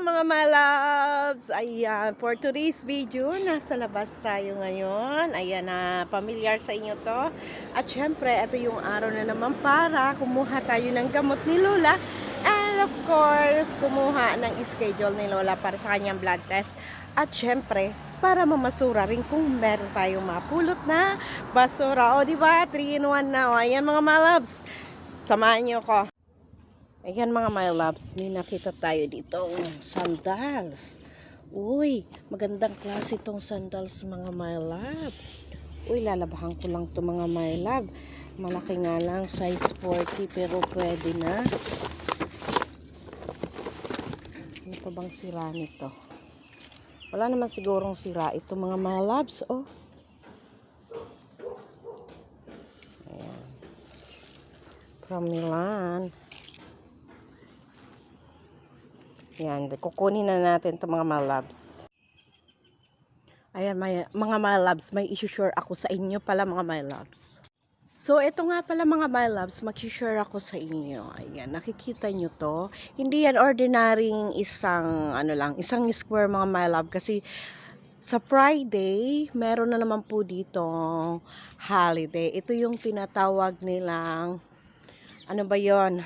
mga loves! Ayan, for today's video, nasa labas tayo ngayon. Ayan na, familiar sa inyo to. At syempre, ito yung araw na naman para kumuha tayo ng gamot ni Lola. And of course, kumuha ng schedule ni Lola para sa kanyang blood test. At syempre, para mamasura rin kung meron tayong mapulot na basura. O, di ba? 3 in 1 na. O, ayan mga loves. Samahan niyo ko. Ayan mga my loves, may nakita tayo dito sandals. Uy, magandang klase itong sandals mga my love. Uy, lalabahan ko lang to mga my love. Malaki nga lang, size 40 pero pwede na. Ano pa bang sira nito? Wala naman sigurong sira ito mga my loves, oh. Ayan. From Milan. Yan, kukunin na natin itong mga malabs. Ayan, may, mga malabs, may isi-share ako sa inyo pala mga malabs. So, ito nga pala mga malabs, mag-share ako sa inyo. Ayan, nakikita nyo to. Hindi yan ordinaryong isang, ano lang, isang square mga malab. Kasi, sa Friday, meron na naman po dito holiday. Ito yung tinatawag nilang, ano ba yon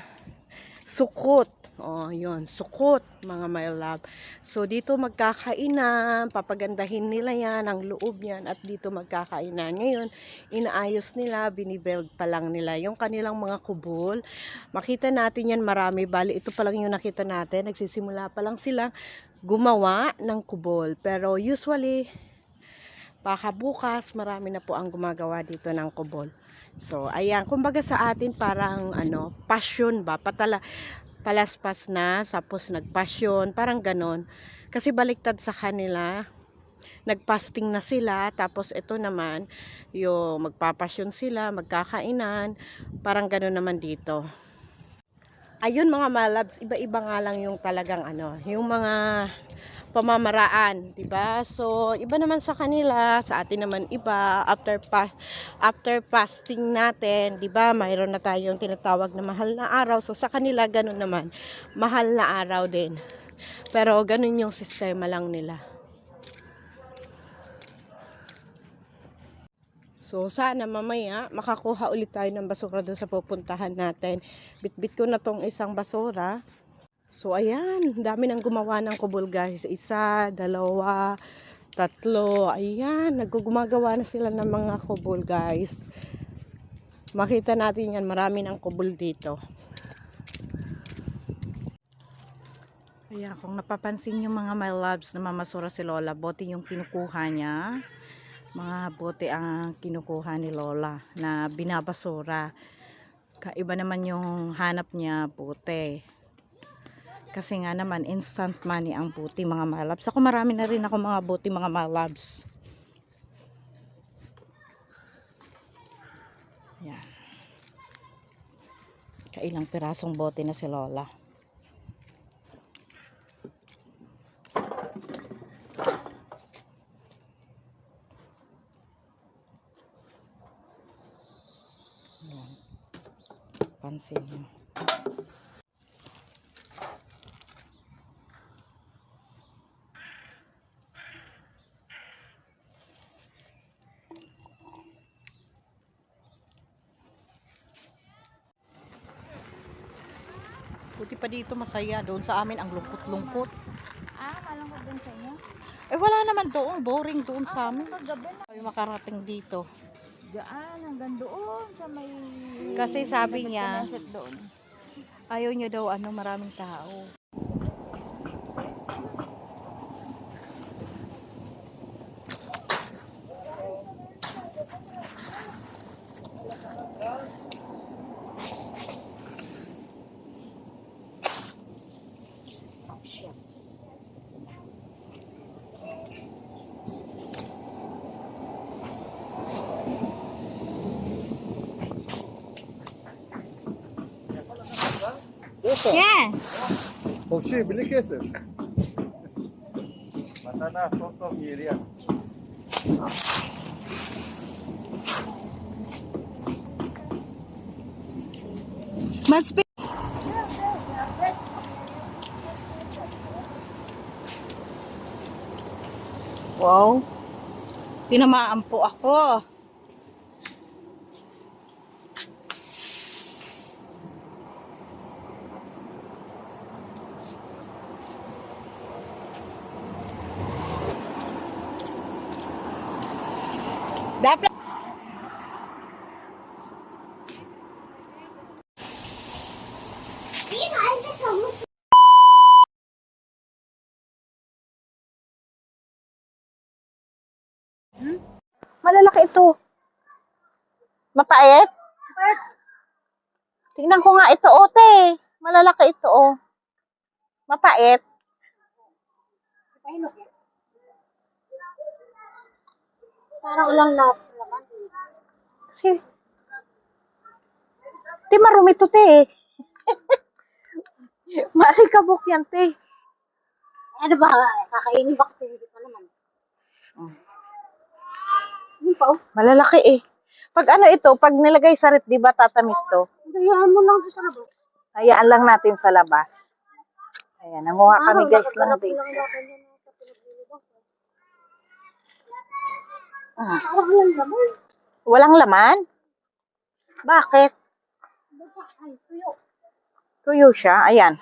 Sukot. Oh, yun, sukot, mga my love. So, dito magkakainan, papagandahin nila yan, ang loob yan, at dito magkakainan. Ngayon, inaayos nila, binibuild pa lang nila yung kanilang mga kubol. Makita natin yan marami, bali ito pa lang yung nakita natin, nagsisimula pa lang sila gumawa ng kubol. Pero usually, baka bukas, marami na po ang gumagawa dito ng kubol. So, ayan, kumbaga sa atin parang ano, passion ba? Patala, palaspas na, tapos nagpasyon, parang ganon. Kasi baliktad sa kanila, nagpasting na sila, tapos ito naman, yung magpapasyon sila, magkakainan, parang ganon naman dito. Ayun mga malabs, iba-iba nga lang yung talagang ano, yung mga pamamaraan, 'di ba? So, iba naman sa kanila, sa atin naman iba after pa after fasting natin, 'di ba? Mayroon na tayong tinatawag na mahal na araw. So, sa kanila ganun naman, mahal na araw din. Pero ganun yung sistema lang nila. So, sana mamaya makakuha ulit tayo ng basura doon sa pupuntahan natin. Bitbit ko na tong isang basura. So, ayan. Dami nang gumawa ng kubol, guys. Isa, dalawa, tatlo. Ayan. Nagugumagawa na sila ng mga kubol, guys. Makita natin yan. Marami ng kubol dito. Kaya kung napapansin yung mga my loves na mamasura si Lola, bote yung kinukuha niya. Mga bote ang kinukuha ni Lola na binabasura. Kaiba naman yung hanap niya bote. Kasi nga naman, instant money ang puti mga malabs. Ako marami na rin ako mga buti mga malabs. Yan. Kailang pirasong bote na si Lola. Yan. Pansin nyo. Buti pa dito masaya. Doon sa amin ang lungkot-lungkot. Ah, malungkot din sa inyo? Eh wala naman doon. Boring doon sa amin. Kami makarating dito. Diyan, hanggang doon sa may... Kasi sabi niya- doon. Ayaw niya daw ano maraming tao. to? Nie. Hopsi bile keser. Matana çok çok yeri ya. Mas Wow. Tinamaan po ako. Malalaki ito. Mapait? Tingnan ko nga ito, ote. Malalaki ito, oh. Mapait. Parang ulang lap. Kasi, Te, marumi to, te. Malikabok yan, te. Ano ba? Kakainin ba kasi hindi pa naman? Hindi pa oh. Malalaki eh. Pag ano ito, pag nilagay sa rep, di ba tatamis to? Dayaan mo lang sa labas. Hayaan lang natin sa labas. Ayan, nanguha kami guys ng date. Ah, Parang ulang laman. walang laman? Bakit? Ay, tuyo. Tuyo siya. Ayan.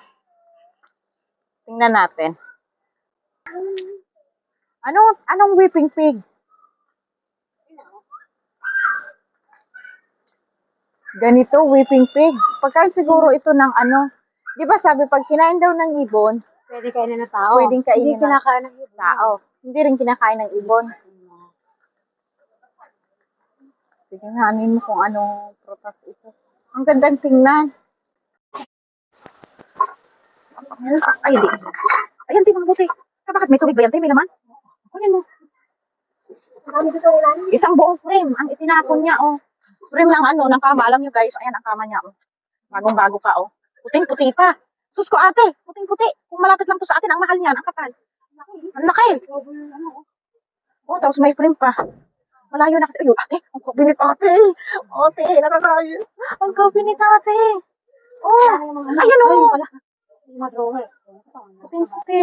Tingnan natin. Ano, anong whipping pig? Ganito, whipping pig. Pagkain siguro ito ng ano. Di ba sabi, pag kinain daw ng ibon, Pwede kainin na tao. Pwedeng kainin Hindi na- kinakain ng ibon. tao. Hindi rin kinakain ng ibon. Anin mo kung anong prutas ito. Ang gandang tingnan. Ay, hindi. Ayan, di mga buti. Ah, bakit may tubig ba yan? Tay, May laman? Kunin mo. Isang buong frame ang itinapon niya, oh. Frame ng ano, ng kama. Alam niyo guys, ayan ang kama niya, oh. Bagong-bago pa, oh. Puting-puti pa. Sus ko ate, puting-puti. Kung malapit lang to sa atin, ang mahal niyan, ang kapal. Ang laki. Oh, tapos may frame pa. Malayo na. Ayun, ate, ang kape ni ate. Ate, nakakayo. Ang kape ni ate. Oh, ayan oh. Puting-puti.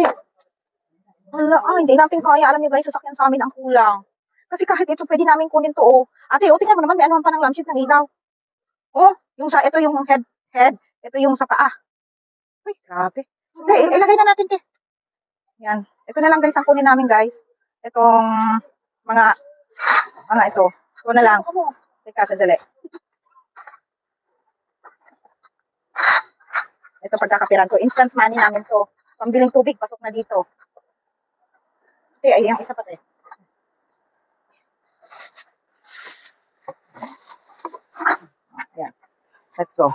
Wala, ah, hindi natin kaya. Alam niyo guys, sasakyan sa amin ang kulang. Kasi kahit ito, pwede namin kunin to, oh. Ate, oh, tingnan mo naman, may anuhan pa ng lampshade ng ilaw. Oh, yung sa, ito yung head, head. Ito yung sa paa. Uy, grabe. Il- ilagay na natin, te. Yan. Ito na lang guys, ang kunin namin guys. Itong mga, mga ito. Ito na lang. Teka, sadali. Ito pagkakapiran ko. Instant money namin to. Pambiling tubig, pasok na dito. Te, ay, yung isa pa, te. Yan. Let's go.